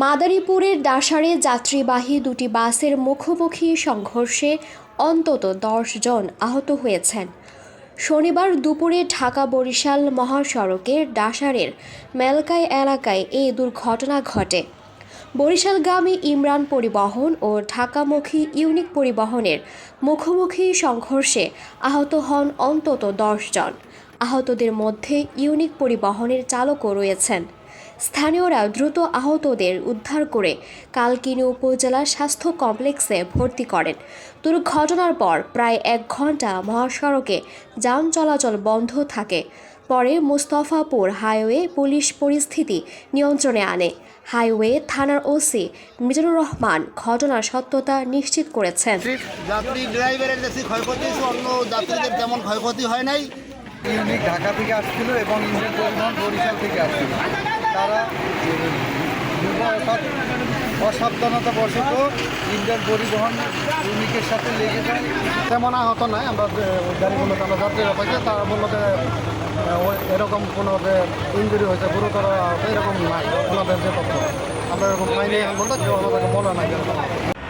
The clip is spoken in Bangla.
মাদারীপুরের ডাসারে যাত্রীবাহী দুটি বাসের মুখোমুখি সংঘর্ষে অন্তত দশ জন আহত হয়েছেন। শনিবার দুপুরে ঢাকা বরিশাল মহাসড়কের ডাসারের মেলকাই এলাকায় এই দুর্ঘটনা ঘটে। বরিশালগামী ইমরান পরিবহন ও ঢাকামুখী ইউনিক পরিবহনের মুখোমুখি সংঘর্ষে আহত হন অন্তত দশ জন। আহতদের মধ্যে ইউনিক পরিবহনের চালকও রয়েছেন। স্থানীয়রা দ্রুত আহতদের উদ্ধার করে কালকিনি উপজেলা স্বাস্থ্য কমপ্লেক্সে ভর্তি করেন। দুর্ঘটনার পর প্রায় এক ঘণ্টা মহাসড়কে যান চলাচল বন্ধ থাকে। পরে মুস্তফাপুর হাইওয়ে পুলিশ পরিস্থিতি নিয়ন্ত্রণে আনে। হাইওয়ে থানার ওসি মিজানুর রহমান ঘটনার সত্যতা নিশ্চিত করেছেন। যাত্রী ড্রাইভারের ক্ষয়ক্ষতি অন্য যাত্রীদের তেমন ক্ষয়ক্ষতি হয় নাই। ইউনিক ঢাকা থেকে আসছিল এবং ইন্ডিয়ান পরিবহন বরিশাল থেকে আসছিল। তারা দুর্ঘটনা- অসাবধানতা বশত ইন্ডিয়ান পরিবহন ইউনিকের সাথে লেগে যায়। তেমন আহত নাই, আমরা যে গাড়িগুলোতে আমরা যাত্রীরা পাইছি তারা বলল যে এরকম কোনো যে ইঞ্জুরি হয়েছে, গুরুতর এরকম নাই, ওনাদের যে তথ্য। আমরা এরকম পাইনি, এখন বলতে কেউ আমাদেরকে বলে এরকম।